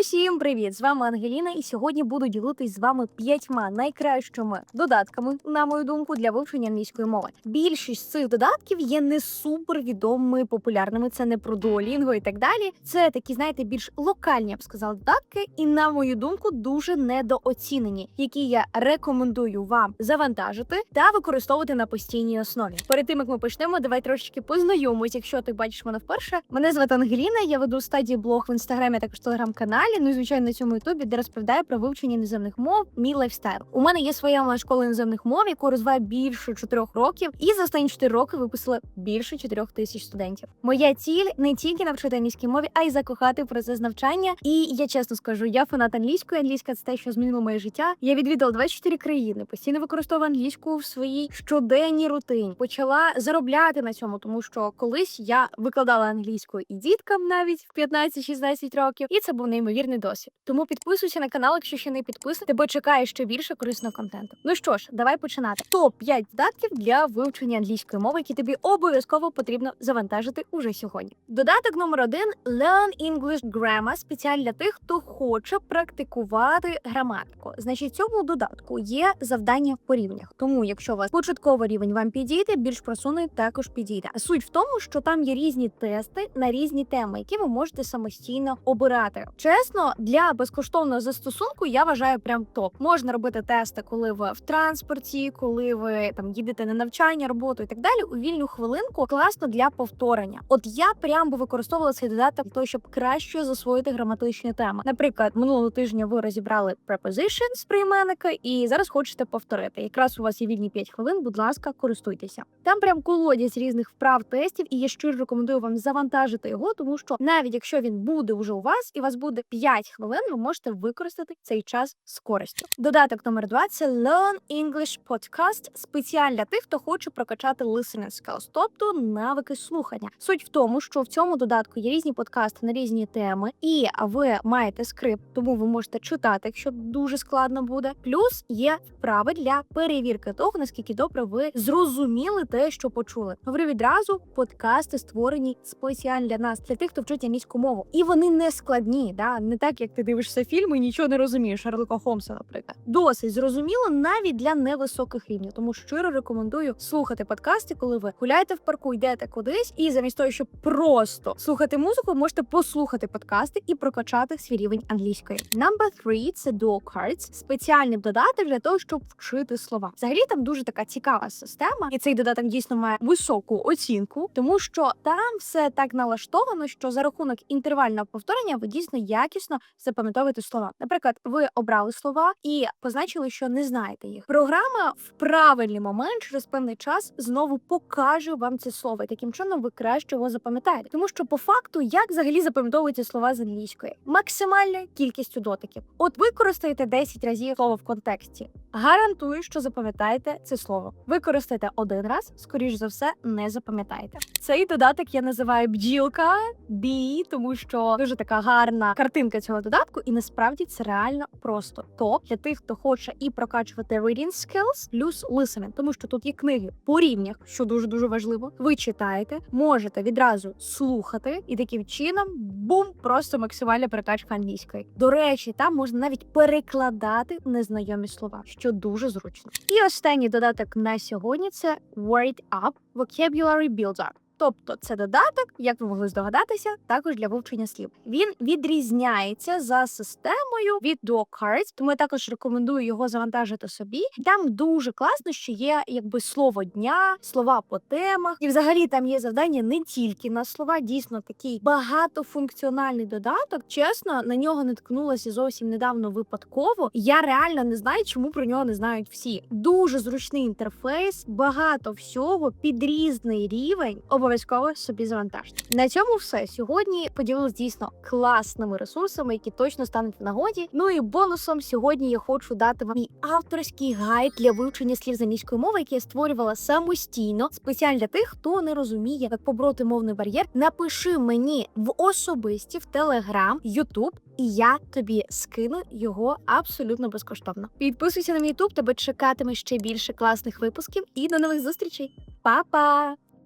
Усім привіт! З вами Ангеліна, і сьогодні буду ділитись з вами п'ятьма найкращими додатками, на мою думку, для вивчення англійської мови. Більшість цих додатків є не супер відомими, популярними. Це не про Duolingo і так далі. Це такі, знаєте, більш локальні, я б сказала, додатки, і на мою думку, дуже недооцінені, які я рекомендую вам завантажити та використовувати на постійній основі. Перед тим як ми почнемо, давай трошечки познайомимось. Якщо ти бачиш мене вперше, мене звати Ангеліна. Я веду стадії блог в інстаграмі, також телеграм-каналі. Ну і звичайно на цьому ютубі, де розповідаю про вивчення іноземних мов, мій лайфстайл. У мене є своя школа іноземних мов, яку розвиваю більше чотирьох років, і за останні чотири роки випустила більше чотирьох тисяч студентів. Моя ціль не тільки навчити англійській мові, а й закохати процес навчання. І я чесно скажу, я фанат англійської. Англійська це те, що змінило моє життя. Я відвідала 24 країни, постійно використовую англійську в своїй щоденній рутині. Почала заробляти на цьому, тому що колись я викладала англійську і діткам навіть в 15-16 років, і це був неймовірний досвід. Тому підписуйся на канал, якщо ще не підписаний, тебе чекає ще більше корисного контенту. Ну що ж, давай починати. Топ 5 додатків для вивчення англійської мови, які тобі обов'язково потрібно завантажити уже сьогодні. Додаток номер один Learn English Grammar, спеціально для тих, хто хоче практикувати граматику. Значить, цьому додатку є завдання по рівнях. Тому, якщо у вас початковий рівень вам підійде, більш просунений також підійде. Суть в тому, що там є різні тести на різні теми, які ви можете самостійно обирати. Чесно, для безкоштовного застосунку я вважаю прям топ. Можна робити тести, коли ви в транспорті, коли ви там їдете на навчання, роботу і так далі. У вільну хвилинку класно для повторення. От я прям би використовувала цей додаток для того, щоб краще засвоїти граматичні теми. Наприклад, минулого тижня ви розібрали preposition з прийменника, і зараз хочете повторити. Якраз у вас є вільні 5 хвилин. Будь ласка, користуйтеся. Там прям колодязь різних вправ тестів, і я щиро рекомендую вам завантажити його, тому що навіть якщо він буде вже у вас, і вас буде 5 хвилин, ви можете використати цей час з користю. Додаток номер 2 – це Learn English Podcast, спеціально для тих, хто хоче прокачати listening skills, тобто навики слухання. Суть в тому, що в цьому додатку є різні подкасти на різні теми, і ви маєте скрипт, тому ви можете читати, якщо дуже складно буде. Плюс є вправи для перевірки того, наскільки добре ви зрозуміли те, що почули. Говорю відразу, подкасти створені спеціально для нас, для тих, хто вчить англійську мову, і вони не складні, да не так як ти дивишся фільми і нічого не розумієш. Шерлока Холмса, наприклад, досить зрозуміло навіть для невисоких рівнів. Тому щиро рекомендую слухати подкасти, коли ви гуляєте в парку, йдете кудись, і замість того, щоб просто слухати музику, можете послухати подкасти і прокачати свій рівень англійської. Number three – це Duo Cards, спеціальний додаток для того, щоб вчити слова. Взагалі там дуже така цікава система, і цей додаток дійсно має високу оцінку, тому що там все так налаштовано, що за рахунок інтервального повторення ви дійсно якісно запам'ятовуєте слова. Наприклад, ви обрали слова і позначили, що не знаєте їх. Програма в правильний момент через певний час знову покаже вам це слово. І таким чином ви краще його запам'ятаєте. Тому що по факту, як взагалі запам'ятовуються слова з англійської, максимальною кількістю дотиків. От використаєте 10 разів слово в контексті. Гарантую, що запам'ятаєте це слово. Використайте один раз, скоріш за все, не запам'ятаєте. Цей додаток я називаю бджілка бі, тому що дуже така гарна картинка цього додатку, і насправді це реально просто топ для тих, хто хоче і прокачувати reading skills, плюс listening, тому що тут є книги по рівнях, що дуже дуже важливо. Ви читаєте, можете відразу слухати, і таким чином бум, просто максимальна перекачка англійської. До речі, там можна навіть перекладати незнайомі слова, що дуже зручно. І останній додаток на сьогодні це Word Up Vocabulary Builder. Тобто це додаток, як ви могли здогадатися, також для вивчення слів. Він відрізняється за системою від DuoCards, тому я також рекомендую його завантажити собі. Там дуже класно, що є якби слово дня, слова по темах, і взагалі там є завдання не тільки на слова. Дійсно, такий багатофункціональний додаток. Чесно, на нього не ткнулася зовсім недавно випадково. Я реально не знаю, чому про нього не знають всі. Дуже зручний інтерфейс, багато всього під різний рівень. Обов'язково собі завантажте. На цьому все сьогодні поділилась дійсно класними ресурсами, які точно стануть в нагоді. Ну і бонусом сьогодні я хочу дати вам мій авторський гайд для вивчення слів з англійської мови, який я створювала самостійно, спеціально для тих, хто не розуміє, як побороти мовний бар'єр. Напиши мені в особисті в Телеграм, Ютуб. І я тобі скину його абсолютно безкоштовно. Підписуйся на мій ютуб, тебе чекатиме ще більше класних випусків і до нових зустрічей. Па-па!